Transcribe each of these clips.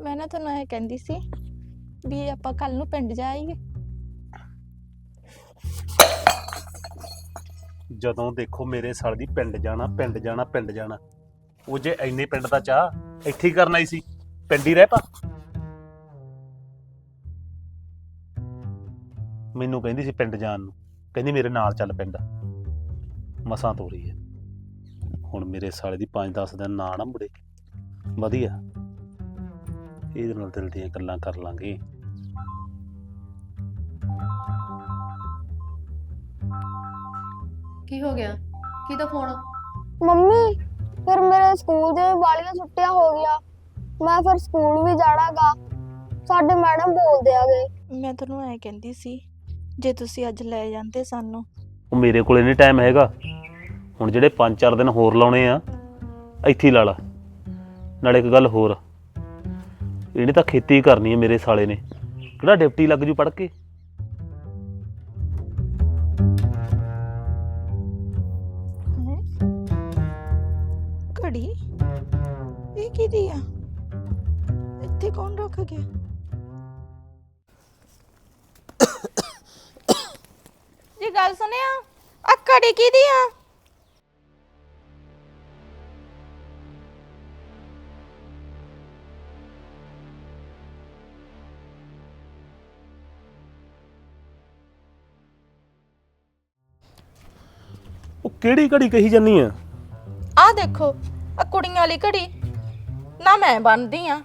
ਮੈਂ ਨਾ ਤੁਹਾਨੂੰ ਇਹ ਕਹਿੰਦੀ ਸੀ ਵੀ ਆਪਾਂ ਕੱਲ ਨੂੰ ਪਿੰਡ ਜਾਈਏ। ਜਦੋਂ ਦੇਖੋ ਮੇਰੇ ਸਾਲ ਦੀ ਪਿੰਡ ਜਾਣਾ ਪਿੰਡ ਜਾਣਾ ਪਿੰਡ ਜਾਣਾ। ਉਹ ਜੇ ਐਨੇ ਪਿੰਡ ਦਾ ਚਾਹ ਇੱਥੇ ਹੀ ਕਰਨ ਆਈ ਸੀ। ਪਿੰਡ ਹੀ ਰਹਿ ਪਾ। ਮੈਨੂੰ ਕਹਿੰਦੀ ਸੀ ਪਿੰਡ ਜਾਣ ਨੂੰ। ਕਹਿੰਦੀ ਮੇਰੇ ਨਾਲ ਚੱਲ ਪਿੰਡ। ਮਸਾਂ ਤੋਰੀ ਹੈ। ਹੁਣ ਮੇਰੇ ਸਾਲੇ ਦੀ 5-10 ਦਿਨ ਨਾ ਨਾ ਮੁੜੇ। ਵਧੀਆ। ਇਹਦੇ ਨਾਲ ਦਿਲ ਦੀਆਂ ਗੱਲਾਂ ਕਰ ਲਾਂਗੇ। ਕੀ ਹੋ ਗਿਆ? ਕਿਹਦਾ ਫੋਨ? ਮੰਮੀ ਫਿਰ ਮੇਰੇ ਸਕੂਲ ਦੇ ਵਾਲੀਆਂ ਛੁੱਟੀਆਂ ਹੋ ਗਿਆ ਮੈਂ ਫਿਰ ਸਕੂਲ ਵੀ ਜਾਣਾਗਾ। ਸਾਡੇ ਮੈਡਮ ਬੋਲਦੇ ਆਗੇ। ਮੈਂ ਤੁਹਾਨੂੰ ਐ ਕਹਿੰਦੀ ਸੀ ਜੇ ਤੁਸੀਂ ਅੱਜ ਲੈ ਜਾਂਦੇ ਸਾਨੂੰ। ਉਹ ਮੇਰੇ ਕੋਲ ਨਹੀਂ ਟਾਈਮ ਹੈਗਾ। ਹੁਣ ਜਿਹੜੇ 5-4 ਦਿਨ ਹੋਰ ਲਾਉਣੇ ਆ ਇੱਥੇ ਹੀ ਲਾ ਲਾ। ਨਾਲੇ ਇੱਕ ਗੱਲ ਹੋਰ ਇਹਨੇ ਤਾਂ ਖੇਤੀ ਕਰਨੀ ਹੈ ਮੇਰੇ ਸਾਲੇ ਨੇ। ਕਿਹੜਾ ਡਿਪਟੀ ਲੱਗ ਜੂ ਪੜ ਕੇ? ਘੜੀ ਇਹ ਕਿਹਦੀ ਆ? ਇੱਥੇ ਕੌਣ ਰੱਖ ਗਿਆ? ਜੀ ਗੱਲ ਸੁਣਿਆ? ਆ ਘੜੀ ਕਿਹਦੀ ਆ? ਕਿਹੜੀ ਘੜੀ ਕਹੀ ਜਾਨੀ ਆ? ਆ ਦੇਖੋ ਆ ਕੁੜੀਆਂ ਵਾਲੀ ਘੜੀ। ਨਾ ਮੈਂ ਬੰਨਦੀ ਆ।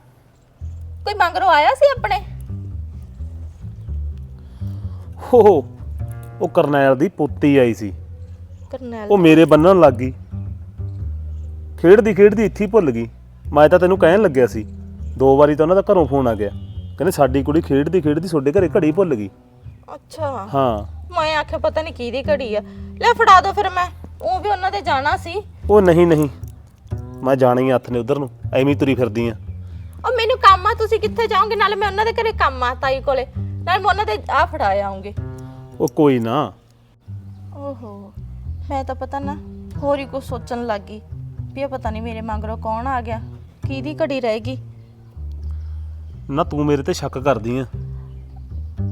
ਕੋਈ ਮੰਗਰੋ ਆਇਆ ਸੀ ਆਪਣੇ? ਹੋ ਉਹ ਕਰਨੈਲ ਦੀ ਪੁੱਤੀ ਆਈ ਸੀ। ਕਰਨੈਲ ਉਹ ਮੇਰੇ ਬੰਨਣ ਲੱਗ ਗਈ। ਖੇਡਦੀ ਖੇਡਦੀ ਇੱਥੇ ਹੀ ਭੁੱਲ ਗਈ। ਮੈਂ ਤਾਂ ਤੈਨੂੰ ਕਹਿਣ ਲੱਗਿਆ ਸੀ ਦੋ ਵਾਰੀ ਤਾਂ ਉਹਨਾਂ ਦਾ ਘਰੋਂ ਫੋਨ ਆ ਗਿਆ। ਕਹਿੰਦੇ ਸਾਡੀ ਕੁੜੀ ਖੇਡਦੀ ਖੇਡਦੀ ਤੁਹਾਡੇ ਘਰੇ ਘੜੀ ਭੁੱਲ ਗਈ। ਅੱਛਾ। ਹਾਂ। ਮੈਂ ਆਖਿਆ ਪਤਾ ਨਹੀਂ ਕਿਹਦੀ ਘੜੀ ਆ। ਲੈ ਫੜਾ ਦੋ ਫਿਰ ਮੈਂ। ਉਹ ਵੀ ਉਹਨਾਂ ਦੇ ਜਾਣਾ ਸੀ। ਉਹ ਨਹੀਂ ਨਹੀਂ। ਮੈਂ ਜਾਣਾ ਹੀ ਹੱਥ ਨੇ ਉਧਰ ਨੂੰ। ਐਵੇਂ ਹੀ ਤੁਰੀ ਫਿਰਦੀ ਆ। ਉਹ ਮੈਨੂੰ ਕੰਮ ਆ ਤੁਸੀਂ ਕਿੱਥੇ ਜਾਓਗੇ? ਨਾਲੇ ਮੈਂ ਉਹਨਾਂ ਦੇ ਘਰੇ ਕੰਮ ਆ ਤਾਈ ਕੋਲੇ। ਨਾਲੇ ਮੈਂ ਉਹਨਾਂ ਦੇ ਆ ਫੜਾ ਆਉਂਗੀ। ਉਹ ਕੋਈ ਨਾ। ਓਹੋ ਮੈਂ ਤਾਂ ਪਤਾ ਨਾ ਹੋਰ ਹੀ ਕੁਝ ਸੋਚਣ ਲੱਗ ਗਈ ਵੀ ਇਹ ਪਤਾ ਨਹੀਂ ਮੇਰੇ ਮੰਗਰੋਂ ਕੌਣ ਆ ਗਿਆ ਕਿਹਦੀ ਘੜੀ ਰਹੇਗੀ ਨਾ ਤੂੰ ਮੇਰੇ ਤੇ ਸ਼ੱਕ ਕਰਦੀ ਆ।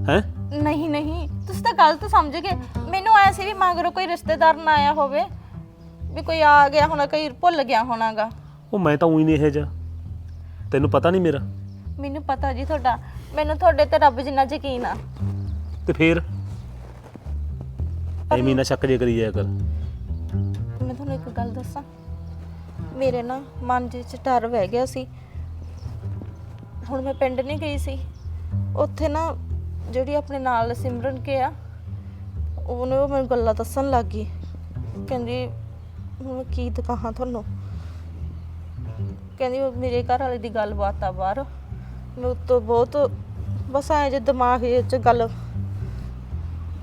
ਹੈ? ਨਹੀਂ ਨਹੀਂ। ਤੁਸੀਂ ਤਾਂ ਗਲਤ ਸਮਝ ਗਏ। ਮੈਨੂੰ ਐ ਸੀ ਵੀ ਮੰਗਰੋਂ ਕੋਈ ਰਿਸ਼ਤੇਦਾਰ ਨਾ ਆਇਆ ਹੋਵੇ। ਵੀ ਕੋਈ ਆ ਗਿਆ ਹੋਣਾ ਕਈ ਭੁੱਲ ਗਿਆ ਹੋਣਾਗਾ। ਉਹ ਮੈਂ ਤਾਂ ਉਹੀ ਨਹੀਂ ਇਹ ਜਾ ਤੈਨੂੰ ਪਤਾ ਨਹੀਂ ਮੇਰਾ? ਮੈਨੂੰ ਪਤਾ ਜੀ ਤੁਹਾਡਾ। ਮੈਨੂੰ ਤੁਹਾਡੇ ਤੇ ਰੱਬ ਜਿੰਨਾ ਯਕੀਨ ਆ। ਤੇ ਫੇਰ? ਐਵੇਂ ਨਾ ਸ਼ੱਕ ਜੇ ਕਰੀ ਜਾਇਆ ਕਰ। ਮੈਂ ਤੁਹਾਨੂੰ ਇੱਕ ਗੱਲ ਦੱਸਾਂ। ਮੇਰੇ ਨਾ ਮਨ ਦੇ ਵਿੱਚ ਡਰ ਵਹਿ ਗਿਆ ਸੀ। ਹੁਣ ਮੈਂ ਪਿੰਡ ਨਹੀਂ ਗਈ ਸੀ। ਉੱਥੇ ਨਾ ਜਿਹੜੀ ਆਪਣੇ ਨਾਲ ਸਿਮਰਨ ਕੇ ਆ ਉਹਨੇ ਉਹ ਮੈਨੂੰ ਗੱਲਾਂ ਦੱਸਣ ਲੱਗ ਗਈ। ਕਹਿੰਦੀ ਹੁਣ ਮੈਂ ਕੀ ਦਿਖਾਹਾਂ ਤੁਹਾਨੂੰ? ਕਹਿੰਦੀ ਉਹ ਮੇਰੇ ਘਰ ਵਾਲੇ ਦੀ ਗੱਲਬਾਤ ਆ ਬਾਹਰ। ਮੈਂ ਉੱਤੋਂ ਬਹੁਤ ਬਸ ਐ ਜੇ ਦਿਮਾਗ ਵਿੱਚ ਗੱਲ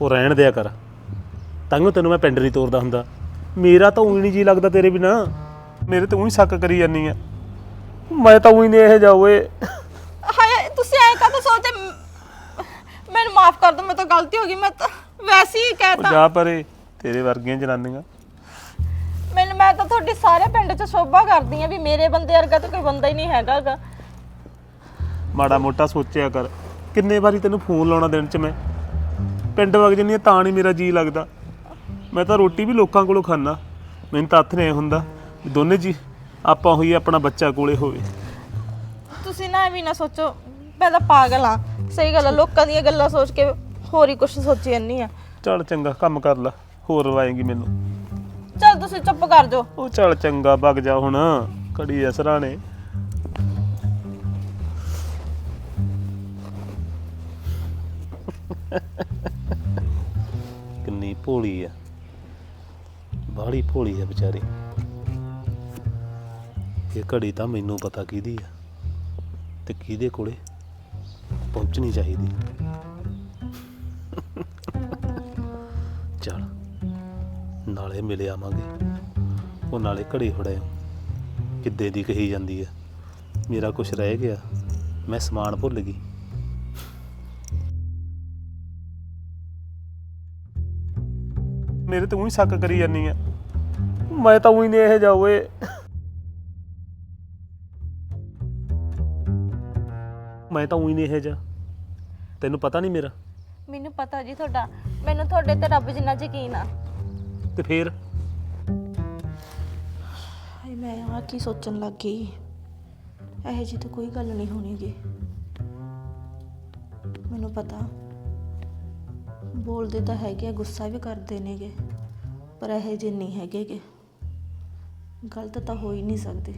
ਉਹ ਰਹਿਣ ਦਿਆ ਕਰ। ਤੰਗ ਤੈਨੂੰ ਮੈਂ ਪਿੰਡ ਨਹੀਂ ਤੋਰਦਾ ਹੁੰਦਾ। ਮੇਰਾ ਤਾਂ ਉਹੀ ਨਹੀਂ ਜੀ ਲੱਗਦਾ ਤੇਰੇ ਬਿਨਾ। ਮੇਰੇ ਤੇ ਉਹੀ ਸ਼ੱਕ ਕਰੀ ਜਾਨੀ ਆ। ਮੈਂ ਤਾਂ ਉਹੀ ਨਹੀਂ ਇਹ ਜਾ ਓਏ। ਹਾਏ ਤੁਸੀਂ ਐਂ ਕਾਹਤੋਂ ਸੋਚਦੇ? ਮੈਨੂੰ ਮਾਫ ਕਰ ਦਿਓ ਮੇਰੇ ਤੋਂ ਗਲਤੀ ਹੋ ਗਈ ਮੈਂ ਤਾਂ ਵੈਸੇ ਹੀ ਉਹ ਕਹਿਤਾ ਜਾ ਪਰੇ ਤੇਰੇ ਵਰਗੀਆਂ ਜਨਾਨੀਆਂ। ਮੈਨੂੰ ਮੈਂ ਤਾਂ ਤੁਹਾਡੀ ਸਾਰੇ ਪਿੰਡ 'ਚ ਸ਼ੋਭਾ ਕਰਦੀ ਆ ਵੀ ਮੇਰੇ ਬੰਦੇ ਵਰਗਾ ਤਾਂ ਕੋਈ ਬੰਦਾ ਹੀ ਨਹੀਂ ਹੈਗਾਗਾ ਮਾੜਾ ਮੋਟਾ ਸੋਚਿਆ ਕਰ ਕਿੰਨੇ ਵਾਰੀ ਤੈਨੂੰ ਫੋਨ ਲਾਉਣਾ ਦਿਨ 'ਚ ਮੈਂ? ਪਿੰਡ ਵਗ ਜੰਨੀ ਤਾਂ ਨਹੀਂ ਮੇਰਾ ਜੀ ਲੱਗਦਾ। ਮੈਂ ਤਾਂ ਰੋਟੀ ਵੀ ਲੋਕਾਂ ਕੋਲੋਂ ਖਾਣਾ ਮੈਨੂੰ ਤਾਂ ਹੱਥ ਨੇ ਹੁੰਦਾ ਵੀ ਦੋਨੇ ਜੀ ਆਪਾਂ ਹੋਈ ਆਪਣਾ ਬੱਚਾ ਕੋਲੇ ਹੋਵੇ। ਤੁਸੀਂ ਨਾ ਐਵੇਂ ਨਾ ਸੋਚੋ ਮੈਂ ਤਾਂ ਪਾਗਲ ਆ ਸਹੀ ਗੱਲ ਆ ਲੋਕਾਂ ਦੀਆਂ ਗੱਲਾਂ ਸੋਚ ਕੇ ਹੋਰ ਹੀ ਕੁਝ ਸੋਚੀ ਜਾਂਦੀ ਆ। ਚੱਲ ਚੰਗਾ ਕੰਮ ਕਰ ਲੈ ਹੋਰ ਰਵਾਏਂਗੀ ਮੈਨੂੰ। ਚਲ ਤੁਸੀਂ ਚੁੱਪ ਕਰ ਜਾਓ। ਉਹ ਚੱਲ ਚੰਗਾ ਵਗ ਜਾ ਹੁਣ ਘੜੀ ਅਸਰਾਂ ਨੇ ਕਿੰਨੀ ਭੋਲੀ ਆ ਬਾਹਲੀ ਭੋਲੀ ਆ ਵਿਚਾਰੀ। ਇਹ ਘੜੀ ਤਾਂ ਮੈਨੂੰ ਪਤਾ ਕਿਹਦੀ ਆ ਤੇ ਕਿਹਦੇ ਕੋਲੇ। ਪਹੁੰਚਣੀ ਚਾਹੀਦੀ। ਚੱਲ, ਨਾਲੇ ਮਿਲ ਆਵਾਂਗੇ। ਉਹ ਨਾਲੇ ਘੜੀ ਫੜਾਇਓ। ਕਿੱਦੇ ਦੀ ਕਹੀ ਜਾਂਦੀ ਹੈ ਮੇਰਾ ਕੁਝ ਰਹਿ ਗਿਆ। ਮੈਂ ਸਮਾਨ ਭੁੱਲ ਗਈ। ਮੇਰੇ ਤੇ ਉਹੀ ਸ਼ੱਕ ਕਰੀ ਜਾਨੀ ਆ ਮੈਂ ਤਾਂ ਉਹੀ ਨਹੀਂ ਇਹ ਜਾਵੇ ਮੈਂ ਤਾਂ ਉਹੀ ਨਹੀਂ ਇਹ ਜਾ ਤੈਨੂੰ ਪਤਾ ਨਹੀਂ ਮੇਰਾ? ਮੈਨੂੰ ਪਤਾ ਜੀ ਤੁਹਾਡਾ। ਮੈਨੂੰ ਤੁਹਾਡੇ ਤੇ ਰੱਬ ਜਿੰਨਾ ਯਕੀਨ ਆ। ਤੇ ਫੇਰ? ਹਾਏ ਮੈਂ ਆ ਕੀ ਸੋਚਣ ਲੱਗ ਗਈ। ਇਹ ਜੀ ਤਾਂ ਕੋਈ ਗੱਲ ਨਹੀਂ ਹੋਣੀਗੀ ਮੈਨੂੰ ਪਤਾ। ਬੋਲਦੇ ਤਾਂ ਹੈਗੇ ਆ, ਗੁੱਸਾ ਵੀ ਕਰਦੇ ਨੇਗੇ। ਪਰ ਇਹ ਜੇ ਨਹੀਂ ਹੈਗੇਗੇ। ਗਲਤ ਤਾਂ ਹੋ ਹੀ ਨਹੀਂ ਸਕਦੇ।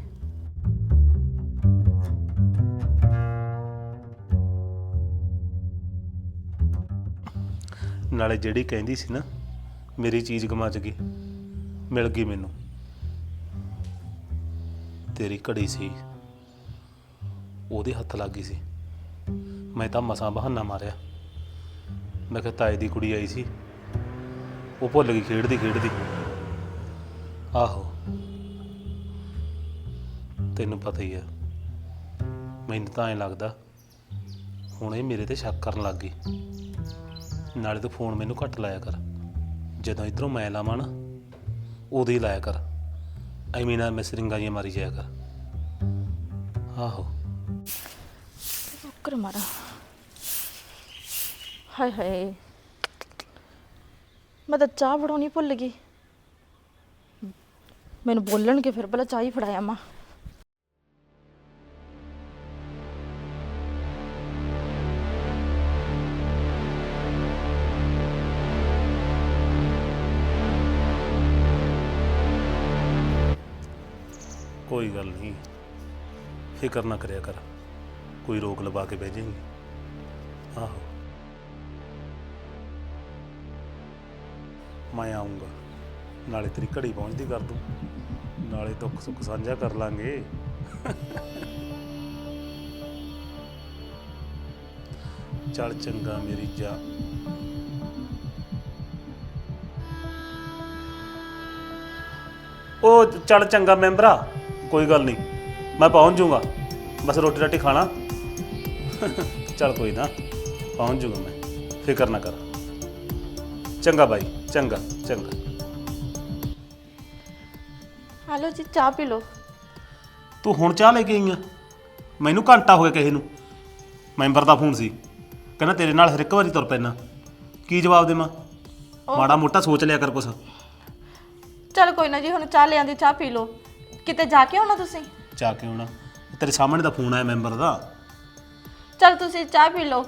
ਨਾਲੇ ਜਿਹੜੀ ਕਹਿੰਦੀ ਸੀ ਨਾ, ਮੇਰੀ ਚੀਜ਼ ਗਮਚ ਗਈ, ਮਿਲ ਗਈ ਮੈਨੂੰ। ਤੇਰੀ ਘੜੀ ਸੀ, ਉਹਦੇ ਹੱਥ ਲੱਗ ਗਈ ਸੀ। ਮੈਂ ਤਾਂ ਮਸਾਂ ਬਹਾਨਾ ਮਾਰਿਆ। ਮੈਂ ਕਿਹਾ ਤਾਏ ਦੀ ਕੁੜੀ ਆਈ ਸੀ, ਉਹ ਭੁੱਲ ਗਈ ਖੇਡਦੀ ਖੇਡਦੀ। ਆਹੋ, ਤੈਨੂੰ ਪਤਾ ਹੀ ਆ, ਮੈਨੂੰ ਤਾਂ ਐਂ ਲੱਗਦਾ, ਹੁਣ ਇਹ ਮੇਰੇ ਤੇ ਸ਼ੱਕ ਕਰਨ ਲੱਗ ਗਈ। ਨਾਲੇ ਤੂੰ ਫੋਨ ਮੈਨੂੰ ਘੱਟ ਲਾਇਆ ਕਰ। ਜਦੋਂ ਇਧਰੋਂ ਮੈਂ ਲਾਵਾਂ ਨਾ, ਉਦੋਂ ਹੀ ਲਾਇਆ ਕਰ। ਐਵੇਂ ਨਾ ਮੈਂ ਸਰਿੰਗਾਂ ਮਾਰੀ ਜਾਇਆ ਕਰ। ਆਹੋ। ਕਰ ਮਾਰਾ। ਹਾਏ ਹਾਏ। ਮੈਂ ਤਾਂ ਚਾਹ ਫੜਾਉਣੀ ਭੁੱਲ ਗਈ। ਮੈਨੂੰ ਬੋਲਣਗੇ ਫਿਰ, ਪਹਿਲਾਂ ਚਾਹ ਹੀ ਫੜਾਇਆ ਮਾਂ। ਕੋਈ ਗੱਲ ਨਹੀਂ। ਫਿਕਰ ਨਾ ਕਰਿਆ ਕਰ। ਕੋਈ ਰੋਕ ਲਵਾ ਕੇ ਬਹਿ ਜਾਏਂਗੇ। ਆਹੋ। ਮੈਂ ਆਉਂਗਾ ਨਾਲੇ ਤੇਰੀ ਘੜੀ ਪਹੁੰਚਦੀ ਕਰ ਦੂੰ। ਨਾਲੇ ਦੁੱਖ ਸੁੱਖ ਸਾਂਝਾ ਕਰ ਲਾਂਗੇ। ਚੱਲ ਚੰਗਾ ਮੇਰੀ ਜਾ। ਉਹ ਚੱਲ ਚੰਗਾ ਮੈਂਬਰਾ। ਕੋਈ ਗੱਲ ਨਹੀਂ। ਮੈਂ ਪਹੁੰਚ ਜਾਊਂਗਾ। ਬਸ ਰੋਟੀ ਰਾਟੀ ਖਾਣਾ। ਚੱਲ ਕੋਈ ਨਾ ਪਹੁੰਚ ਜਾਊਂਗਾ ਮੈਂ। ਫਿਕਰ ਨਾ ਕਰ। ਚੰਗਾ ਬਾਈ ਚੰਗਾ ਚੰਗਾ। ਹਾਲੋ ਜੀ ਚਾਹ ਪੀ ਲਓ। ਤੂੰ ਹੁਣ ਚਾਹ ਲੈ ਕੇ ਆਈ ਆ? ਮੈਨੂੰ ਘੰਟਾ ਹੋ ਗਿਆ ਕਿਸੇ ਨੂੰ। ਮੈਂਬਰ ਦਾ ਫੋਨ ਸੀ। ਕਹਿੰਦਾ ਤੇਰੇ ਨਾਲ ਹਰ ਇੱਕ ਵਾਰੀ ਤੁਰ ਪੈਣਾ ਕੀ ਜਵਾਬ ਦੇਵਾਂ? ਮਾੜਾ ਮੋਟਾ ਸੋਚ ਲਿਆ ਕਰ ਕੁਛ। ਚਲ ਕੋਈ ਨਾ ਜੀ ਹੁਣ ਚਾਹ ਲਿਆਂਦੀ ਚਾਹ ਪੀ ਲਓ। ਕਿਤੇ ਜਾ ਕੇ ਆਉਣਾ ਤੁਸੀਂ? ਜਾ ਕੇ ਆਉਣਾ। ਤੇਰੇ ਸਾਹਮਣੇ ਦਾ ਫੋਨ ਆਇਆ ਮੈਂਬਰ ਦਾ। ਚਲ ਤੁਸੀਂ ਚਾਹ ਪੀ ਲਓ।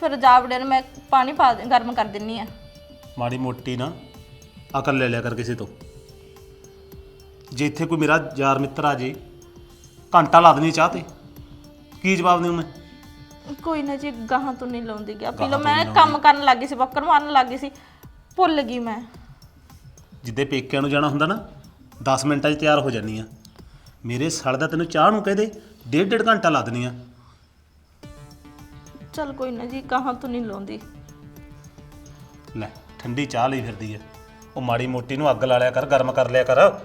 ਫਿਰ ਜਾਵੜੇ ਨੂੰ ਮੈਂ ਪਾਣੀ ਪਾ ਦੇ- ਗਰਮ ਕਰ ਦਿੰਨੀ ਆ। ਮਾੜੀ ਮੋਟੀ ਨਾ ਅਕਲ ਲੈ ਲਿਆ ਕਰ ਕਿਸੇ ਤੋਂ। ਜੇ ਇੱਥੇ ਕੋਈ ਮੇਰਾ ਯਾਰ ਮਿੱਤਰ ਆ ਜੇ ਘੰਟਾ ਲਾ ਦੇਣੀ ਚਾਹ ਤੇ। ਕੀ ਜਵਾਬ ਦੇਵਾਂ ਮੈਂ? ਕੋਈ ਨਾ ਜੀ ਗਾਹਾਂ ਤੋਂ ਨਹੀਂ ਲਾਉਂਦੀ ਗਿਆ ਪੀ ਲਓ ਗਾਹਾਂ ਤੋਂ ਮੈਂ ਨਹੀਂ ਕੰਮ ਕਰਨ ਲੱਗੀ ਸੀ ਬੱਕਰ ਮਾਰਨ ਲੱਗੀ ਸੀ। ਭੁੱਲ ਗਈ ਮੈਂ। ਜਿੱਦੇ ਪੇਕਿਆਂ ਨੂੰ ਜਾਣਾ ਹੁੰਦਾ ਨਾ 10 ਮਿੰਟਾਂ 'ਚ ਤਿਆਰ ਹੋ ਜਾਨੀ ਆ। ਮੇਰੇ ਸੜ ਦਾ ਤੈਨੂੰ ਚਾਹ ਨੂੰ ਕਹਦੇ ਡੇਢ ਡੇਢ ਘੰਟਾ ਲਾ ਦੇਣੀ ਆ। ਚਲ ਕੋਈ ਨਾ ਜੀ ਗਾਹਾਂ ਤੋਂ ਨਹੀਂ ਲਾਉਂਦੀ। ਲੈ ਠੰਡੀ ਚਾਹ ਲਈ ਫਿਰਦੀ ਆ। ਉਹ ਮਾੜੀ ਮੋਟੀ ਨੂੰ ਅੱਗ ਲਾ ਲਿਆ ਕਰ ਗਰਮ ਕਰ ਲਿਆ ਕਰ।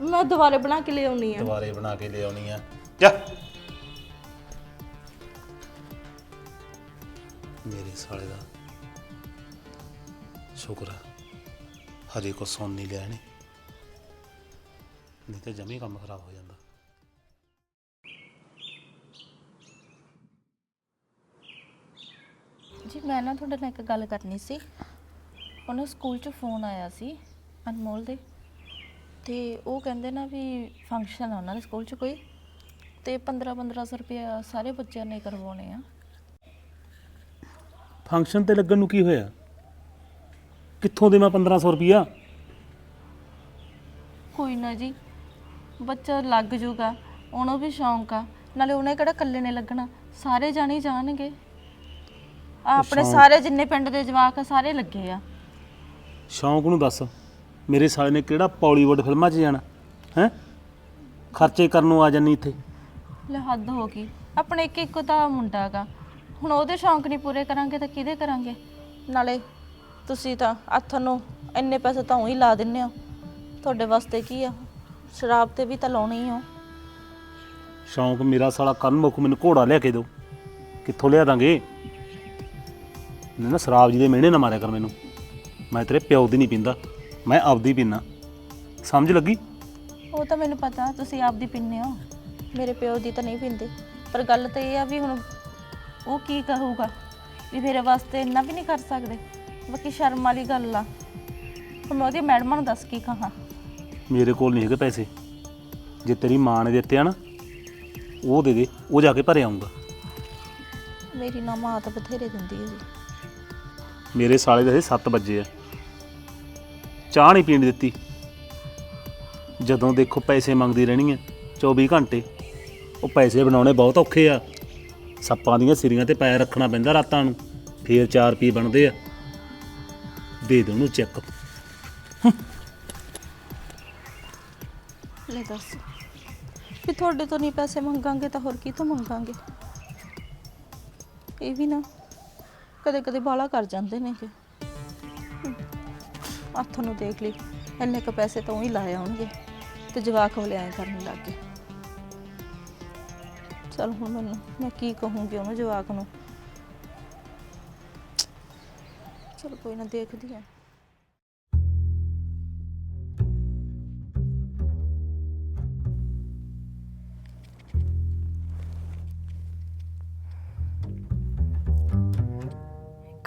ਮੈਂ ਦੁਬਾਰੇ ਬਣਾ ਕੇ ਲਿਆਉਣੀ ਆ। ਦੁਬਾਰੇ ਬਣਾ ਕੇ ਲਿਆਉਣੀ ਆ। ਜਾ। ਮੇਰੇ ਸਾਲੇ ਦਾ। ਸ਼ੁਕਰ ਆ। ਹਜੇ ਕੋ ਸੁਣ ਨਹੀਂ ਲਿਆ ਨੇ ਨਹੀਂ ਤਾਂ ਜਮੀ ਕੰਮ ਖਰਾਬ ਹੋ ਜਾਂਦਾ। ਜੀ ਮੈਂ ਨਾ ਤੁਹਾਡੇ ਨਾਲ ਇੱਕ ਗੱਲ ਕਰਨੀ ਸੀ। ਉਹਨਾਂ ਸਕੂਲ 'ਚ ਫੋਨ ਆਇਆ ਸੀ ਅਨਮੋਲ ਦੇ। ਤੇ ਉਹ ਕਹਿੰਦੇ ਨਾ ਵੀ ਫੰਕਸ਼ਨ ਆ ਉਹਨਾਂ ਦੇ ਸਕੂਲ 'ਚ ਕੋਈ। ਤੇ 15 1500 ਰੁਪਇਆ ਸਾਰੇ ਬੱਚਿਆਂ ਨੇ ਕਰਵਾਉਣੇ ਆ। ਫੰਕਸ਼ਨ ਤੇ ਲੱਗਣ ਨੂੰ ਕੀ ਹੋਇਆ? ਕਿੱਥੋਂ ਦੇਵਾਂ 1500 ਰੁਪਿਆ ਕੋਈ ਨਾ ਜੀ ਬੱਚਾ ਲੱਗ ਜੂਗਾ ਉਹਨੂੰ ਵੀ ਸ਼ੌਂਕ ਆ। ਨਾਲੇ ਉਹਨੇ ਕਿਹੜਾ ਇਕੱਲੇ ਨੇ ਲੱਗਣਾ ਸਾਰੇ ਜਾਣੇ ਹੀ ਜਾਣਗੇ। ਆਹ ਆਪਣੇ ਸਾਰੇ ਜਿੰਨੇ ਪਿੰਡ ਦੇ ਜਵਾਕ ਆ ਸਾਰੇ ਲੱਗੇ ਆ। ਸ਼ੌਂਕ ਨੂੰ ਦੱਸ ਮੇਰੇ ਸਾਲੇ ਨੇ ਕਿਹੜਾ ਬਾਲੀਵੁੱਡ ਫਿਲਮਾਂ 'ਚ ਜਾਣਾ ਹੈ? ਖਰਚੇ ਕਰਨ ਨੂੰ ਆ ਜਾਨੀ ਇੱਥੇ। ਲੈ ਹੱਦ ਹੋ ਗਈ ਆਪਣੇ ਇੱਕ ਇੱਕੋ ਤਾਂ ਮੁੰਡਾ ਹੈਗਾ ਹੁਣ ਉਹਦੇ ਸ਼ੌਂਕ ਨਹੀਂ ਪੂਰੇ ਕਰਾਂਗੇ ਤਾਂ ਕਿਹਦੇ ਕਰਾਂਗੇ? ਨਾਲੇ ਤੁਸੀਂ ਤਾਂ ਹੱਥ ਨੂੰ ਇੰਨੇ ਪੈਸੇ ਤਾਂ ਉਹੀ ਲਾ ਦਿੰਨੇ ਹੋ। ਤੁਹਾਡੇ ਵਾਸਤੇ ਕੀ ਆ? ਸ਼ਰਾਬ ਤੇ ਵੀ ਤਾਂ ਲਾਉਣੀ ਹੀ ਹੋ। ਸ਼ੌਂਕ ਮੇਰਾ ਸਾਲਾ ਕੰਨ ਮੁੱਖ ਮੈਨੂੰ ਘੋੜਾ ਲਿਆ ਕੇ ਦਿਓ। ਕਿੱਥੋਂ ਲਿਆ ਦਾਂਗੇ? ਨਾ ਨਾ ਸ਼ਰਾਬ ਜੀ ਦੇ ਮਿਹਣੇ ਨਾ ਮਾਰਿਆ ਕਰ ਮੈਨੂੰ। ਮੈਂ ਤੇਰੇ ਪਿਓ ਦੀ ਨਹੀਂ ਪੀਂਦਾ ਮੈਂ ਆਪਦੀ ਪੀਨਾ। ਸਮਝ ਲੱਗੀ? ਉਹ ਤਾਂ ਮੈਨੂੰ ਪਤਾ ਤੁਸੀਂ ਆਪਦੀ ਪੀਂਦੇ ਹੋ। ਮੇਰੇ ਪਿਓ ਦੀ ਤਾਂ ਨਹੀਂ ਪੀਂਦੇ। ਪਰ ਗੱਲ ਤਾਂ ਇਹ ਆ ਵੀ ਹੁਣ ਉਹ ਕੀ ਕਹੂਗਾ ਵੀ ਮੇਰੇ ਵਾਸਤੇ ਇੰਨਾ ਵੀ ਨਹੀਂ ਕਰ ਸਕਦੇ। ਬਾਕੀ ਸ਼ਰਮ ਵਾਲੀ ਗੱਲ ਆ। ਹੁਣ ਮੈਂ ਉਹਦੀ ਮੈਡਮਾਂ ਨੂੰ ਦੱਸ ਕੀ ਕਹਾਂ। ਮੇਰੇ ਕੋਲ ਨਹੀਂ ਹੈਗੇ ਪੈਸੇ। ਜੇ ਤੇਰੀ ਮਾਂ ਨੇ ਦਿੱਤੇ ਆ ਨਾ ਉਹ ਦੇ ਦੇ ਉਹ ਜਾ ਕੇ ਭਰੇ ਆਉਂਗਾ ਮੇਰੀ ਨਾ ਮਾਂ ਤਾਂ ਬਥੇਰੇ ਦਿੰਦੀ ਹੈ ਜੀ। ਮੇਰੇ ਸਾਲੇ ਦੇ 7 ਵਜੇ ਆ। ਚਾਹ ਨਹੀਂ ਪੀਣ ਦਿੱਤੀ। ਜਦੋਂ ਦੇਖੋ ਪੈਸੇ ਮੰਗਦੀ ਰਹਿਣੀ ਆ 24 ਘੰਟੇ। ਉਹ ਪੈਸੇ ਬਣਾਉਣੇ ਬਹੁਤ ਔਖੇ ਆ। ਸੱਪਾਂ ਦੀਆਂ ਸਿਰੀਆਂ ਤੇ ਪੈਰ ਰੱਖਣਾ ਪੈਂਦਾ ਰਾਤਾਂ ਨੂੰ। ਫੇਰ 4 ਪੀ ਬਣਦੇ ਆ। ਦੇ ਦੇ ਉਹਨੂੰ ਚੈੱਕ। ਦੱਸ। ਵੀ ਤੁਹਾਡੇ ਤੋਂ ਨਹੀਂ ਪੈਸੇ ਮੰਗਾਂਗੇ ਤਾਂ ਹੋਰ ਕੀ ਤੋਂ ਮੰਗਾਂਗੇ? ਇਹ ਵੀ ਨਾ ਕਦੇ ਕਦੇ ਬਾਲਾ ਕਰ ਜਾਂਦੇ ਨੇ ਕਿ ਹੱਥ ਨੂੰ ਦੇਖ ਲਈ, ਇੰਨੇ ਕ ਪੈਸੇ ਤਾਂ ਉਹੀ ਲਾਏ ਆਉਣਗੇ ਤੇ ਜਵਾਕ ਵਾਲੇ ਐਂ ਕਰਨ ਲੱਗ। ਗਏ ਚਲ ਹੁਣ ਮੈਨੂੰ, ਮੈਂ ਕੀ ਕਹੂੰਗੀ ਉਹਨੂੰ ਜਵਾਕ ਨੂੰ? ਚਲ ਕੋਈ ਨਾ ਦੇਖਦੀ ਆ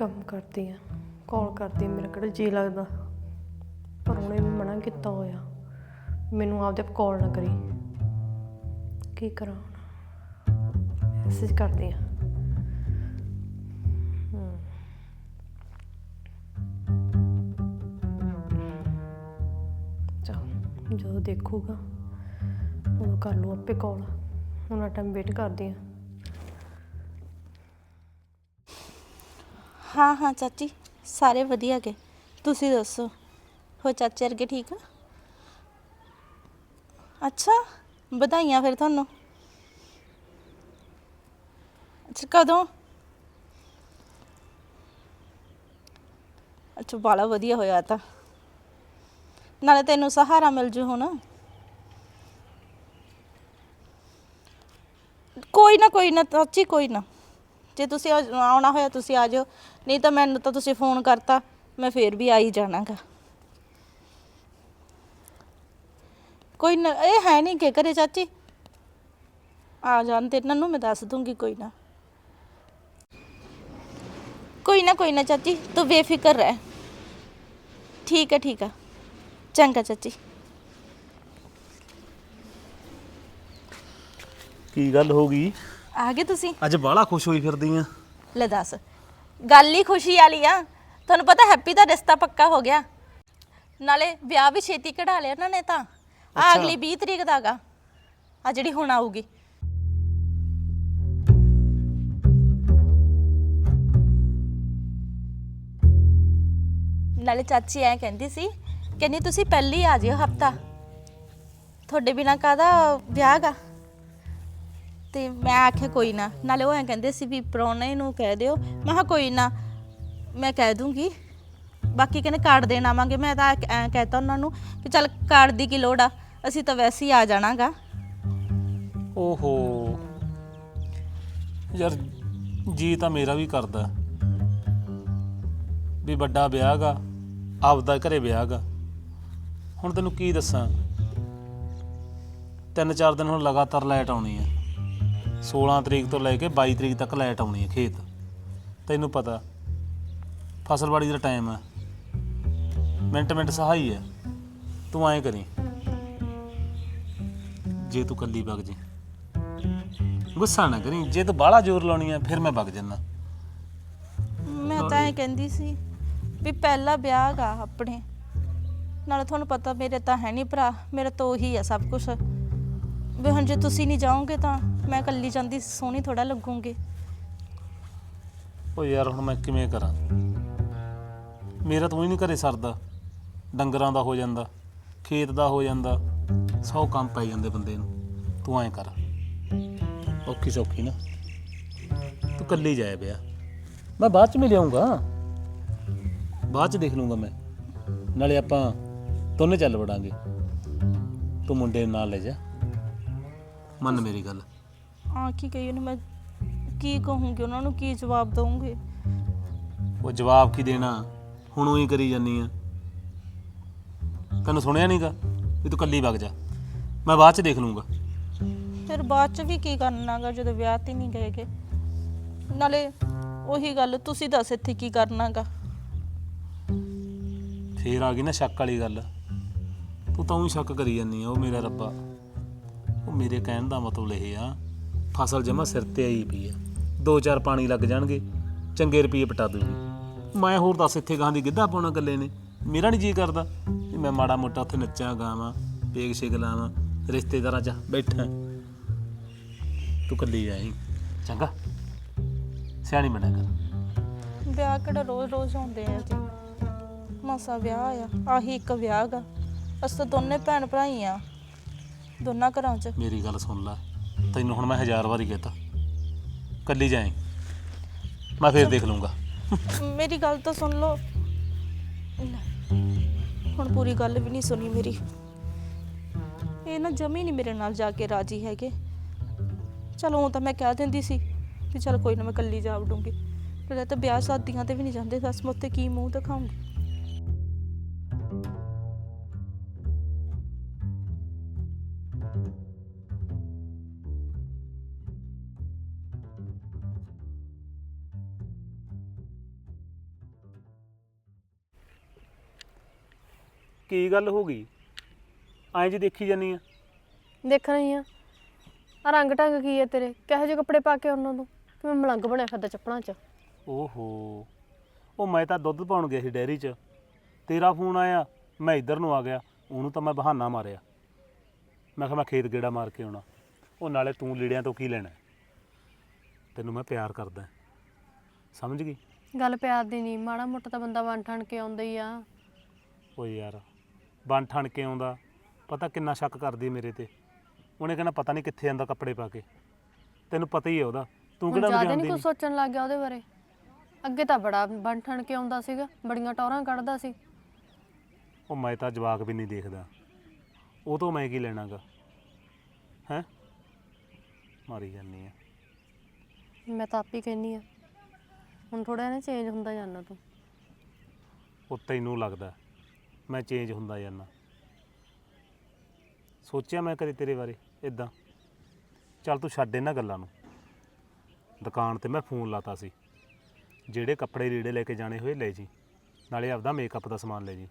ਕੰਮ ਕਰਦੀ ਆ ਕਾਲ ਕਰਦੀ ਆ ਮੇਰਾ ਕਿਹੜਾ ਜੀ ਲੱਗਦਾ। ਪਰ ਉਹਨੇ ਵੀ ਮਨਾ ਕੀਤਾ ਹੋਇਆ। ਮੈਨੂੰ ਆਪਦੇ ਆਪ ਕਾਲ ਨਾ ਕਰੀ। ਕੀ ਕਰਾਂ ਹੁਣ? ਮੈਸੇਜ ਕਰਦੀ ਆ। ਹਮ। ਜਦੋਂ ਦੇਖੂਗਾ, ਉਦੋਂ ਕਰ ਲੂ ਆਪੇ ਕਾਲ ਉਹਨਾਂ ਟਾਈਮ ਵੇਟ ਕਰਦੀ ਆ। ਹਾਂ ਹਾਂ, ਚਾਚੀ, ਸਾਰੇ ਵਧੀਆ ਗਏ ਤੁਸੀਂ ਦੱਸੋ ਹੋ ਚਾਚੇ ਵਰਗੇ ਠੀਕ ਆ? ਅੱਛਾ, ਵਧਾਈਆਂ ਫਿਰ ਤੁਹਾਨੂੰ। ਅੱਛਾ, ਕਦੋਂ? ਅੱਛਾ, ਬਾਲਾ ਵਧੀਆ ਹੋਇਆ ਤਾਂ। ਨਾਲੇ ਤੈਨੂੰ ਸਹਾਰਾ ਮਿਲ ਜੂ ਹੁਣ। ਕੋਈ ਨਾ ਕੋਈ ਨਾ, ਚਾਚੀ, ਕੋਈ ਨਾ। ਜੇ ਤੁਸੀਂ ਆਉਣਾ ਹੋਇਆ, ਤੁਸੀਂ ਆ ਜਾਓ ਨਹੀਂ ਤਾਂ ਮੈਨੂੰ ਤਾਂ ਤੁਸੀਂ ਫੋਨ ਕਰਤਾ ਮੈਂ ਫੇਰ ਵੀ ਆ ਹੀ ਜਾਣਾਗਾ। ਕੋਈ ਨਾ ਇਹ ਹੈ ਨਹੀਂ ਕਿ ਘਰੇ ਚਾਚੀ। ਆ ਜਾਣ ਤੇ ਇਹਨਾਂ ਨੂੰ ਮੈਂ ਦੱਸ ਦੂੰਗੀ ਕੋਈ ਨਾ। ਕੋਈ ਨਾ ਕੋਈ ਨਾ ਚਾਚੀ ਤੂੰ ਬੇਫਿਕਰ ਰਹਿ। ਠੀਕ ਹੈ ਠੀਕ ਹੈ ਚੰਗਾ ਚਾਚੀ। ਕੀ ਗੱਲ ਹੋ ਗਈ? ਆ ਗਏ ਤੁਸੀਂ? ਅੱਜ ਬਾਹਲਾ ਖੁਸ਼ ਹੋਈ ਫਿਰਦੀ ਆ। ਲੈ ਦੱਸ। ਗੱਲ ਹੀ ਖੁਸ਼ੀ ਵਾਲੀ ਆ। ਤੁਹਾਨੂੰ ਪਤਾ ਹੈਪੀ ਦਾ ਰਿਸ਼ਤਾ ਪੱਕਾ ਹੋ ਗਿਆ। ਨਾਲੇ ਵਿਆਹ ਵੀ ਛੇਤੀ ਕਢਾ ਲਿਆ ਉਹਨਾਂ ਨੇ ਤਾਂ। ਆ ਅਗਲੀ 20 ਤਰੀਕ ਦਾ ਗਾ। ਆ ਜਿਹੜੀ ਹੁਣ ਆਊਗੀ। ਨਾਲੇ ਚਾਚੀ ਐ ਕਹਿੰਦੀ ਸੀ ਕਹਿੰਦੀ ਤੁਸੀਂ ਪਹਿਲੀ ਆ ਜਿਓ ਹਫਤਾ। ਤੁਹਾਡੇ ਬਿਨਾ ਕਾਦਾ ਵਿਆਹ ਗਾ? ਤੇ ਮੈਂ ਆਖਿਆ, ਕੋਈ ਨਾ। ਨਾਲੇ ਉਹ ਐਂ ਕਹਿੰਦੇ ਸੀ ਵੀ ਪ੍ਰਾਹੁਣੇ ਨੂੰ ਕਹਿ ਦਿਓ। ਮੈਂ ਕਿਹਾ, ਕੋਈ ਨਾ, ਮੈਂ ਕਹਿ ਦੂੰਗੀ। ਬਾਕੀ ਕਹਿੰਦੇ ਕਾਰਡ ਦੇਣ ਆਵਾਂਗੇ। ਮੈਂ ਤਾਂ ਐਂ ਕਹਿਤਾ ਉਹਨਾਂ ਨੂੰ ਕਿ ਚੱਲ ਕਾਰਡ ਦੀ ਕੀ ਲੋੜ ਆ? ਅਸੀਂ ਤਾਂ ਵੈਸੇ ਹੀ ਆ ਜਾਣਾਗਾ। ਓਹੋ। ਯਾਰ, ਜੀ ਤਾਂ ਮੇਰਾ ਵੀ ਕਰਦਾ। ਵੀ ਵੱਡਾ ਵਿਆਹ ਗਾ ਆਪਦਾ ਘਰੇ ਵਿਆਹ ਗਾ ਹੁਣ ਤੈਨੂੰ ਕੀ ਦੱਸਾਂ? ਤਿੰਨ ਚਾਰ ਦਿਨ ਹੁਣ ਲਗਾਤਾਰ ਲਾਈਟ ਆਉਣੀ ਹੈ 16 ਤਰੀਕ ਤੋਂ ਲੈ ਕੇ 22 ਤਰੀਕ ਤੱਕ ਲਾਈਟ ਆਉਣੀ ਹੈ ਖੇਤ। ਤੈਨੂੰ ਪਤਾ ਫਸਲਵਾੜੀ ਦਾ ਟਾਈਮ ਆ ਮਿੰਟ ਮਿੰਟ ਸਹਾਈ ਹੈ। ਤੂੰ ਐਂ ਕਰੀ। ਜੇ ਤੂੰ ਕੱਲੀ ਵਗ ਜੇ ਗੁੱਸਾ ਨਾ ਕਰੀ। ਜੇ ਤੂੰ ਬਾਹਲਾ ਜ਼ੋਰ ਲਾਉਣੀ ਆ ਫਿਰ ਮੈਂ ਵਗ ਜੰਨਾ। ਮੈਂ ਤਾਂ ਐਂ ਕਹਿੰਦੀ ਸੀ ਵੀ ਪਹਿਲਾ ਵਿਆਹ ਗਾ ਆਪਣੇ। ਨਾਲੇ ਤੁਹਾਨੂੰ ਪਤਾ ਮੇਰੇ ਤਾਂ ਹੈ ਨਹੀਂ ਭਰਾ। ਮੇਰੇ ਤੋਂ ਉਹੀ ਆ ਸਭ ਕੁਝ ਵੀ ਹੁਣ ਜੇ ਤੁਸੀਂ ਨਹੀਂ ਜਾਓਗੇ ਤਾਂ ਮੈਂ ਇਕੱਲੀ ਜਾਂਦੀ ਸੋਹਣੀ ਥੋੜਾ ਲੱਗੂਗੀ। ਓ ਯਾਰ ਹੁਣ ਮੈਂ ਕਿਵੇਂ ਕਰਾਂ? ਮੇਰਾ ਤੂੰ ਹੀ ਨਹੀਂ ਘਰੇ ਸਰਦਾ। ਡੰਗਰਾਂ ਦਾ ਹੋ ਜਾਂਦਾ, ਖੇਤ ਦਾ ਹੋ ਜਾਂਦਾ, ਸੌ ਕੰਮ ਪੈ ਜਾਂਦੇ ਬੰਦੇ ਨੂੰ। ਤੂੰ ਐਂ ਕਰ। ਔਖੀ ਸੌਖੀ ਨਾ। ਤੂੰ ਕੱਲੀ ਜਾਇਆ ਪਿਆ। ਮੈਂ ਬਾਅਦ ਚ ਮਿਲ ਆਉਂਗਾ ਬਾਅਦ ਚ ਦੇਖ ਲੂੰਗਾ ਮੈਂ। ਨਾਲੇ ਆਪਾਂ ਦੋਨੇ ਚੱਲ ਵੜਾਂਗੇ। ਤੂੰ ਮੁੰਡੇ ਨੂੰ ਨਾਲ ਲੈ ਜਾ। ਮੰਨ ਮੇਰੀ ਗੱਲ। ਆ ਕੀ ਕਹੀ ਉਹਨੂੰ ਮੈਂ? ਕੀ ਕਹੂੰਗੀ ਉਹਨਾਂ ਨੂੰ? ਕੀ ਜਵਾਬ ਦਵਾਂਗੀ ਉਹ ਜਵਾਬ ਕੀ ਦੇਣਾ? ਹੁਣ ਉਹੀ ਕਰੀ ਜਾਨੀ ਆ। ਤੈਨੂੰ ਸੁਣਿਆ ਨਹੀਂਗਾ ਵੀ ਤੂੰ ਕੱਲੀ ਵਗ ਜਾ। ਮੈਂ ਬਾਅਦ ਚ ਦੇਖ ਲੂੰਗਾ ਫਿਰ ਬਾਅਦ ਚ ਵੀ ਕੀ ਕਰਨਾਗਾ ਜਦੋਂ ਵਿਆਹ ਤੇ ਨਹੀਂ ਗਏਗੇ ਨਾਲੇ ਉਹੀ ਗੱਲ ਤੁਸੀਂ ਦੱਸ ਇੱਥੇ ਕੀ ਕਰਨਾਗਾ? ਫੇਰ ਆ ਗਈ ਨਾ ਸ਼ੱਕ ਵਾਲੀ ਗੱਲ। ਤੂੰ ਤਾਂ ਉਹੀ ਸ਼ੱਕ ਕਰੀ ਜਾਂਦੀ ਆ ਉਹ ਮੇਰਾ ਰੱਬਾ। ਉਹ ਮੇਰੇ ਕਹਿਣ ਦਾ ਮਤਲਬ ਇਹ ਆ, ਫਸਲ ਜਮਾ ਸਿਰ ਤੇ ਆਈ ਪਈ ਆ। ਦੋ ਚਾਰ ਪਾਣੀ ਲੱਗ ਜਾਣਗੇ, ਚੰਗੇ ਰੁਪਏ ਪਟਾ ਦੂਗੀ। ਮੈਂ ਹੋਰ ਦੱਸ ਇੱਥੇ ਗਾਂ ਦੀ ਗਿੱਧਾ ਪਾਉਣਾ ਗੱਲੇ ਨੇ। ਮੇਰਾ ਨਹੀਂ ਜੀ ਕਰਦਾ ਵੀ ਮੈਂ ਮਾੜਾ ਮੋਟਾ ਉੱਥੇ ਨੱਚਾਂ, ਗਾਵਾਂ, ਪੇਗ ਸ਼ੇਗ ਲਾਵਾਂ, ਰਿਸ਼ਤੇਦਾਰਾਂ 'ਚ ਬੈਠਾ। ਤੂੰ ਕੱਲੀ ਜਾਈ ਚੰਗਾ। ਸਿਆਣੀ ਬਣਿਆ ਕਰ। ਵਿਆਹ ਕਿਹੜਾ ਰੋਜ਼-ਰੋਜ਼ ਹੁੰਦੇ ਆ ਜੀ? ਮਸਾ ਵਿਆਹ ਆ, ਆਹੀ ਇੱਕ ਵਿਆਹ ਗਾ। ਅਸੀਂ ਤਾਂ ਦੋਨੇ ਭੈਣ ਭਰਾ ਹੀ ਆ। ਦੋਨਾਂ ਘਰਾਂ 'ਚ? ਮੇਰੀ ਗੱਲ ਸੁਣ ਲੈ। ਤੈਨੂੰ ਹੁਣ ਮੈਂ ਹਜ਼ਾਰ ਵਾਰੀ ਕਹਤਾ। ਕੱਲੀ ਜਾਏ। ਮੈਂ ਫੇਰ ਦੇਖ ਲੂੰਗਾ ਮੇਰੀ ਗੱਲ ਤਾਂ ਸੁਣ ਲਓ। ਲੈ, ਹੁਣ ਪੂਰੀ ਗੱਲ ਵੀ ਨਹੀਂ ਸੁਣੀ ਮੇਰੀ। ਇਹ ਨਾ ਜਮੀ ਨਹੀਂ ਮੇਰੇ ਨਾਲ ਜਾ ਕੇ ਰਾਜੀ ਹੈਗੇ। ਚਲੋ ਉਹ ਤਾਂ ਮੈਂ ਕਹਿ ਦਿੰਦੀ ਸੀ ਵੀ ਚਲ ਕੋਈ ਨਾ ਮੈਂ ਕੱਲੀ ਜਾ ਵਡੂੰਗੀ ਪਰ ਇਹ ਤਾਂ ਵਿਆਹ ਸ਼ਾਦੀਆਂ ਤੇ ਵੀ ਨਹੀਂ ਜਾਂਦੇ। ਦੱਸ ਮੈਂ ਕੀ ਮੂੰਹ ਦਿਖਾਉਂਗੀ? ਕੀ ਗੱਲ ਹੋ ਗਈ? ਐਂ ਜੀ ਦੇਖੀ ਜਾਨੀ ਆ। ਦੇਖਣਾ ਹੀ ਆ। ਆ ਰੰਗ ਢੰਗ ਕੀ ਹੈ ਤੇਰੇ? ਕਿਹੋ ਜਿਹੇ ਕੱਪੜੇ ਪਾ ਕੇ ਉਹਨਾਂ ਤੋਂ? ਕਿਵੇਂ ਮਲੰਗ ਬਣਿਆ ਫਿਰਦਾ ਚੱਪਲਾਂ 'ਚ? ਓਹੋ। ਉਹ ਮੈਂ ਤਾਂ ਦੁੱਧ ਪਾਉਣ ਗਿਆ ਸੀ ਡੈਰੀ 'ਚ। ਤੇਰਾ ਫੋਨ ਆਇਆ ਮੈਂ ਇੱਧਰ ਨੂੰ ਆ ਗਿਆ ਉਹਨੂੰ ਤਾਂ ਮੈਂ ਬਹਾਨਾ ਮਾਰਿਆ। ਮੈਂ ਕਿਹਾ ਮੈਂ ਖੇਤ ਗੇੜਾ ਮਾਰ ਕੇ ਆਉਣਾ। ਉਹ ਨਾਲੇ ਤੂੰ ਲੀੜਿਆਂ ਤੋਂ ਕੀ ਲੈਣਾ ਤੈਨੂੰ ਮੈਂ ਪਿਆਰ ਕਰਦਾ ਸਮਝ ਗਈ? ਗੱਲ ਪਿਆਰ ਦੀ ਨਹੀਂ ਮਾੜਾ ਮੋਟਾ ਤਾਂ ਬੰਦਾ ਬਣ ਠਣ ਕੇ ਆਉਂਦਾ ਹੀ ਆ। ਓਏ ਯਾਰ ਬਣ ਠਣ ਕੇ ਆਉਂਦਾ। ਪਤਾ ਕਿੰਨਾ ਸ਼ੱਕ ਕਰਦੀ ਮੇਰੇ ਤੇ। ਉਹਨੇ ਕਹਿਣਾ ਪਤਾ ਨਹੀਂ ਕਿੱਥੇ ਜਾਂਦਾ ਕੱਪੜੇ ਪਾ ਕੇ। ਤੈਨੂੰ ਪਤਾ ਹੀ ਹੈ ਉਹਦਾ। ਤੂੰ ਕਿਹੜਾ ਜ਼ਿਆਦਾ ਜਾਣਦੀ ਨਹੀਂ ਕੁਝ ਨਹੀਂ ਸੋਚਣ ਲੱਗ ਗਿਆ ਉਹਦੇ ਬਾਰੇ। ਅੱਗੇ ਤਾਂ ਬੜਾ ਬਣ ਠਣ ਕੇ ਆਉਂਦਾ ਸੀਗਾ ਬੜੀਆਂ ਟੌਰਾਂ ਕੱਢਦਾ ਸੀ। ਉਹ ਮੈਂ ਤਾਂ ਜਵਾਕ ਵੀ ਨਹੀਂ ਦੇਖਦਾ। ਉਹ ਤੋਂ ਮੈਂ ਕੀ ਲੈਣਾਗਾ? ਹੈ? ਮਾਰੀ ਜਾਨੀ ਆ। ਮੈਂ ਤਾਂ ਆਪ ਹੀ ਕਹਿੰਨੀ ਆ। ਹੁਣ ਥੋੜਾ ਜਿਹਾ ਚੇਂਜ ਹੁੰਦਾ ਜਾਂਦਾ ਤੂੰ। ਉਹ ਤੈਨੂੰ ਲੱਗਦਾ। ਮੈਂ ਚੇਂਜ ਹੁੰਦਾ ਜਾਂਦਾ। ਸੋਚਿਆ ਮੈਂ ਕਦੇ ਤੇਰੇ ਬਾਰੇ ਇਦਾਂ ਚੱਲ ਤੂੰ ਛੱਡ ਇਹਨਾਂ ਗੱਲਾਂ ਨੂੰ। ਦੁਕਾਨ ਤੇ ਮੈਂ ਫੋਨ ਲਾਤਾ ਸੀ। ਜਿਹੜੇ ਕੱਪੜੇ ਲੀੜੇ ਲੈ ਕੇ ਜਾਣੇ ਹੋਏ ਲੈ ਜੀ। ਨਾਲੇ ਆਪਦਾ ਮੇਕਅਪ ਦਾ ਸਮਾਨ ਲੈ ਜੀ।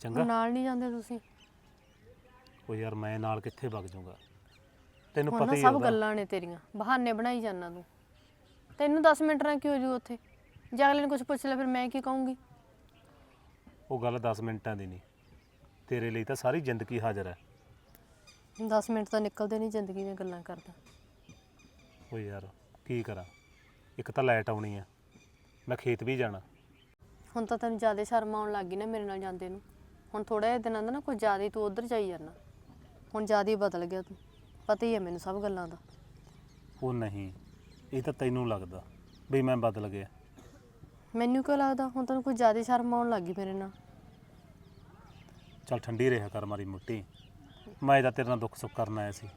ਚੰਗਾ? ਨਾਲ ਨਹੀਂ ਜਾਂਦੇ ਤੁਸੀਂ? ਉਹ ਯਾਰ ਮੈਂ ਨਾਲ ਕਿੱਥੇ ਵਗ ਜਾਊਂਗਾ? ਤੈਨੂੰ ਹੁਣ ਪਤਾ ਨਾ ਹੀ ਸਭ ਗੱਲਾਂ ਨੇ ਤੇਰੀਆਂ। ਬਹਾਨੇ ਬਣਾਈ ਜਾਂਦਾ ਤੂੰ। ਤੈਨੂੰ 10 ਮਿੰਟ ਨਾਲ ਕੀ ਹੋ ਜੂ ਉੱਥੇ। ਜੇ ਅਗਲੇ ਨੇ ਕੁਝ ਪੁੱਛ ਲਿਆ ਫਿਰ ਮੈਂ ਕੀ ਕਹੂੰਗੀ? ਉਹ ਗੱਲ 10 ਮਿੰਟਾਂ ਦੀ ਨਹੀਂ। ਤੇਰੇ ਲਈ ਤਾਂ ਸਾਰੀ ਜ਼ਿੰਦਗੀ ਹਾਜ਼ਰ ਹੈ। 10 ਮਿੰਟ ਤਾਂ ਨਿਕਲਦੇ ਨਹੀਂ ਜ਼ਿੰਦਗੀ ਦੀਆਂ ਗੱਲਾਂ ਕਰਦਾ। ਉਹ ਯਾਰ ਕੀ ਕਰਾਂ? ਇੱਕ ਤਾਂ ਲਾਈਟ ਆਉਣੀ ਆ ਮੈਂ ਖੇਤ ਵੀ ਜਾਣਾ। ਹੁਣ ਤਾਂ ਤੈਨੂੰ ਜ਼ਿਆਦਾ ਸ਼ਰਮ ਆਉਣ ਲੱਗ ਗਈ ਨਾ ਮੇਰੇ ਨਾਲ ਜਾਂਦੇ ਨੂੰ। ਹੁਣ ਥੋੜਾ ਜਿਹਾ ਦਿਨਾਂ ਦਾ ਨਾ ਕੁਝ ਜ਼ਿਆਦਾ ਹੀ ਤੂੰ ਉਧਰ ਜਾਈ ਜਾਂਦਾ ਹੁਣ ਜ਼ਿਆਦਾ ਹੀ ਬਦਲ ਗਿਆ ਤੂੰ। ਪਤਾ ਹੀ ਹੈ ਮੈਨੂੰ ਸਭ ਗੱਲਾਂ ਦਾ। ਉਹ ਨਹੀਂ ਇਹ ਤਾਂ ਤੈਨੂੰ ਲੱਗਦਾ ਵੀ ਮੈਂ ਬਦਲ ਗਿਆ। ਮੈਨੂੰ ਕਿਉਂ ਲੱਗਦਾ ਹੁਣ ਤੈਨੂੰ ਕੁਝ ਜ਼ਿਆਦਾ ਸ਼ਰਮ ਆਉਣ ਲੱਗ ਗਈ ਮੇਰੇ ਨਾਲ? ਚੱਲ ਠੰਡੀ ਰਿਹਾ ਕਰ ਮਾਰੀ ਮੁੱਟੀ। ਮੈਂ ਤਾਂ ਤੇਰੇ ਨਾਲ ਦੁੱਖ ਸੁੱਖ ਕਰਨ ਆਇਆ ਸੀ।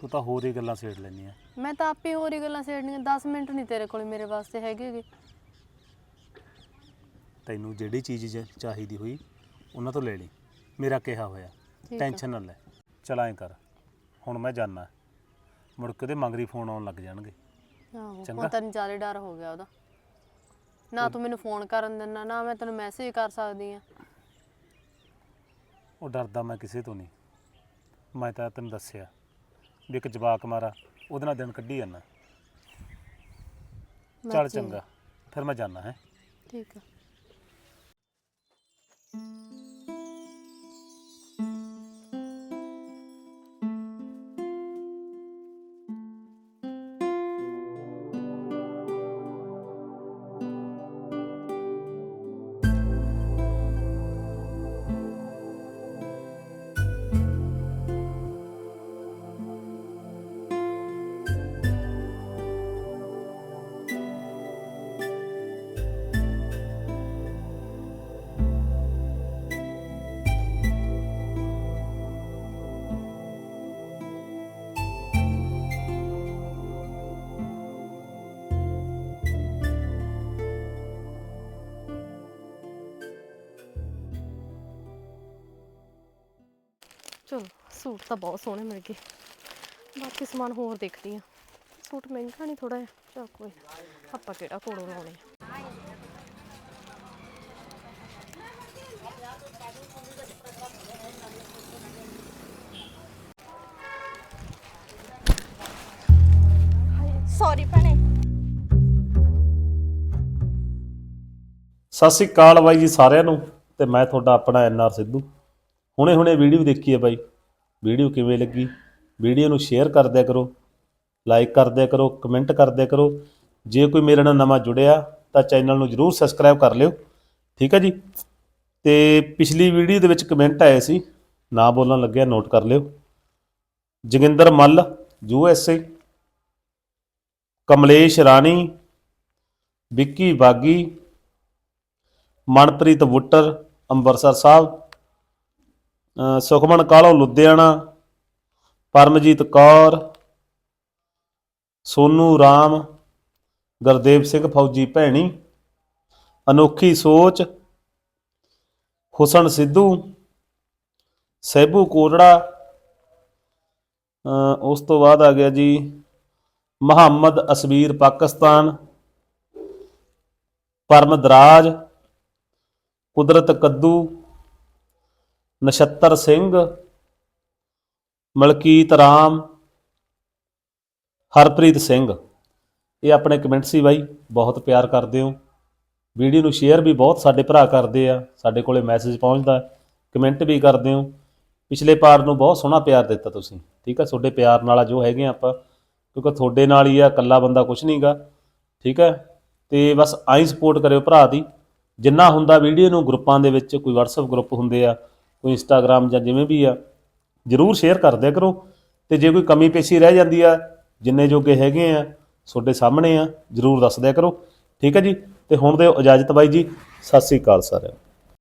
ਤੂੰ ਤਾਂ ਹੋਰ ਹੀ ਗੱਲਾਂ ਛੇੜ ਲੈਂਦੀ ਆ। ਮੈਂ ਤਾਂ ਆਪੇ ਹੋਰ ਹੀ ਗੱਲਾਂ ਛੇੜਨੀਆਂ 10 ਮਿੰਟ ਨਹੀਂ ਤੇਰੇ ਕੋਲ ਮੇਰੇ ਵਾਸਤੇ ਹੈਗੇਗੇ ਤੈਨੂੰ ਜਿਹੜੀ ਚੀਜ਼ ਜ- ਚਾਹੀਦੀ ਹੋਈ ਉਹਨਾਂ ਤੋਂ ਲੈ ਲਈ। ਮੇਰਾ ਕਿਹਾ ਹੋਇਆ। ਠੀਕ ਆ। ਟੈਨਸ਼ਨ ਨਾ ਲੈ। ਚਲ ਐਂ ਕਰ। ਹੁਣ ਮੈਂ ਜਾਣਾ ਮੁੜ ਕੇ ਉਹਦੇ ਮੰਗਰੀ ਫੋਨ ਆਉਣ ਲੱਗ ਜਾਣਗੇ। ਆਹੋ ਚੰਗਾ। ਹੁਣ ਤੈਨੂੰ ਜ਼ਿਆਦਾ ਡਰ ਹੋ ਗਿਆ ਉਹਦਾ। ਨਾ ਤੂੰ ਮੈਨੂੰ ਫੋਨ ਕਰਨ ਦਿੰਦਾ ਨਾ ਮੈਂ ਤੈਨੂੰ ਮੈਸੇਜ ਕਰ ਸਕਦੀ ਆ ਉਹ ਡਰਦਾ ਮੈਂ ਕਿਸੇ ਤੋਂ ਨਹੀਂ। ਮੈਂ ਤਾਂ ਤੈਨੂੰ ਦੱਸਿਆ ਵੀ ਇੱਕ ਜਵਾਕ ਮਾਰਾ ਉਹਦੇ ਨਾਲ ਦਿਨ ਕੱਢੀ ਜਾਂਦਾ। ਚੱਲ। ਚੰਗਾ ਫਿਰ ਮੈਂ ਜਾਣਾ ਹੈ। ਠੀਕ ਆ। ਸੂਟ ਤਾਂ ਬਹੁਤ ਸੋਹਣੇ ਮਿਲ ਗਏ। ਬਾਕੀ ਸਮਾਨ ਹੋਰ ਦੇਖਦੀ ਆ ਸੂਟ ਮਹਿੰਗਾ ਨਹੀਂ ਥੋੜਾ ਜਿਹਾ। ਕੋਈ। ਆਪਾਂ ਕਿਹੜਾ ਕੋਲੋਂ ਲਾਉਣੇ ਆ? ਸੌਰੀ ਭੈਣੇ। ਸਤਿ ਸ੍ਰੀ ਅਕਾਲ ਬਾਈ ਜੀ ਸਾਰਿਆਂ ਨੂੰ ਤੇ ਮੈਂ ਤੁਹਾਡਾ ਆਪਣਾ ਐਨਆਰ ਸਿੱਧੂ। ਹੁਣੇ ਹੁਣੇ ਵੀਡੀਓ ਦੇਖੀ ਹੈ ਬਾਈ। ਵੀਡੀਓ ਕਿਵੇਂ ਲੱਗੀ? ਵੀਡੀਓ ਨੂੰ ਸ਼ੇਅਰ ਕਰਦਿਆ ਕਰੋ ਲਾਈਕ ਕਰਦਿਆ ਕਰੋ ਕਮੈਂਟ ਕਰਦਿਆ ਕਰੋ। ਜੇ ਕੋਈ ਮੇਰੇ ਨਾਲ ਨਵਾਂ ਜੁੜਿਆ ਤਾਂ ਚੈਨਲ ਨੂੰ ਜਰੂਰ ਸਬਸਕ੍ਰਾਈਬ ਕਰ ਲਿਓ। ਠੀਕ ਹੈ ਜੀ? ਤੇ ਪਿਛਲੀ ਵੀਡੀਓ ਦੇ ਵਿੱਚ ਕਮੈਂਟ ਆਏ ਸੀ, ਨਾ ਬੋਲਣ ਲੱਗਿਆ ਨੋਟ ਕਰ ਲਿਓ। Joginder Mall U S A Kamlesh Rani, Vicky Bagi, Manpreet Buttar Amritsar Sahib. Sukhman ਕਾਲੋ ਲੁਧਿਆਣਾ, ਪਰਮਜੀਤ ਕੌਰ, ਸੋਨੂ ਰਾਮ, ਗੁਰਦੇਵ ਸਿੰਘ ਫੌਜੀ ਭੈਣੀ, ਅਨੋਖੀ ਸੋਚ, ਹੁਸਨ ਸਿੱਧੂ, ਸਹਿਬੂ ਕੋਟੜਾ ਉਸ ਤੋਂ ਬਾਅਦ ਆ ਗਿਆ ਜੀ ਮੁਹੰਮਦ ਅਸਵੀਰ ਪਾਕਿਸਤਾਨ, ਪਰਮ ਦਰਾਜ, ਕੁਦਰਤ ਕੱਦੂ ਨਛੱਤਰ ਸਿੰਘ, ਮਲਕੀਤ ਰਾਮ, ਹਰਪ੍ਰੀਤ ਸਿੰਘ। ਇਹ ਆਪਣੇ ਕਮੈਂਟ ਸੀ ਬਾਈ, ਬਹੁਤ ਪਿਆਰ ਕਰਦੇ ਹੋ। ਵੀਡੀਓ ਨੂੰ ਸ਼ੇਅਰ ਵੀ ਬਹੁਤ ਸਾਡੇ ਭਰਾ ਕਰਦੇ ਆ, ਸਾਡੇ ਕੋਲੇ ਮੈਸੇਜ ਪਹੁੰਚਦਾ ਕਮੈਂਟ ਵੀ ਕਰਦੇ ਹੋ। ਪਿਛਲੇ ਪਾਰ ਨੂੰ ਬਹੁਤ ਸੋਹਣਾ ਪਿਆਰ ਦਿੱਤਾ ਤੁਸੀਂ, ਠੀਕ ਆ ਤੁਹਾਡੇ ਪਿਆਰ ਨਾਲ ਆ ਜੋ ਹੈਗੇ ਆ ਆਪਾਂ, ਕਿਉਂਕਿ ਤੁਹਾਡੇ ਨਾਲ ਹੀ ਆ, ਇਕੱਲਾ ਬੰਦਾ ਕੁਝ ਨਹੀਂਗਾ ਠੀਕ ਹੈ? ਤੇ ਬਸ ਆਈ ਸਪੋਰਟ ਕਰਿਓ ਭਰਾ ਦੀ। ਜਿੰਨਾ ਹੁੰਦਾ ਵੀਡੀਓ ਨੂੰ, ਗਰੁੱਪਾਂ ਦੇ ਵਿੱਚ ਕੋਈ WhatsApp ਗਰੁੱਪ ਹੁੰਦੇ ਆ ਕੋਈ Instagram ਜਾਂ ਜਿਵੇਂ ਵੀ ਆ, ਜਰੂਰ ਸ਼ੇਅਰ ਕਰਦਿਆ ਕਰੋ। ਤੇ ਜੇ ਕੋਈ ਕਮੀ ਪੇਸ਼ੀ ਰਹਿ ਜਾਂਦੀ ਆ, ਜਿੰਨੇ ਜੋਗੇ ਹੈਗੇ ਆ, ਤੁਹਾਡੇ ਸਾਹਮਣੇ ਆ, ਜਰੂਰ ਦੱਸ ਦਿਆ ਕਰੋ। ਠੀਕ ਹੈ ਜੀ? ਤੇ ਹੁਣ ਦਿਓ ਇਜਾਜ਼ਤ ਬਾਈ ਜੀ, ਸਤਿ ਸ੍ਰੀ ਅਕਾਲ ਸਾਰਿਆਂ ਨੂੰ।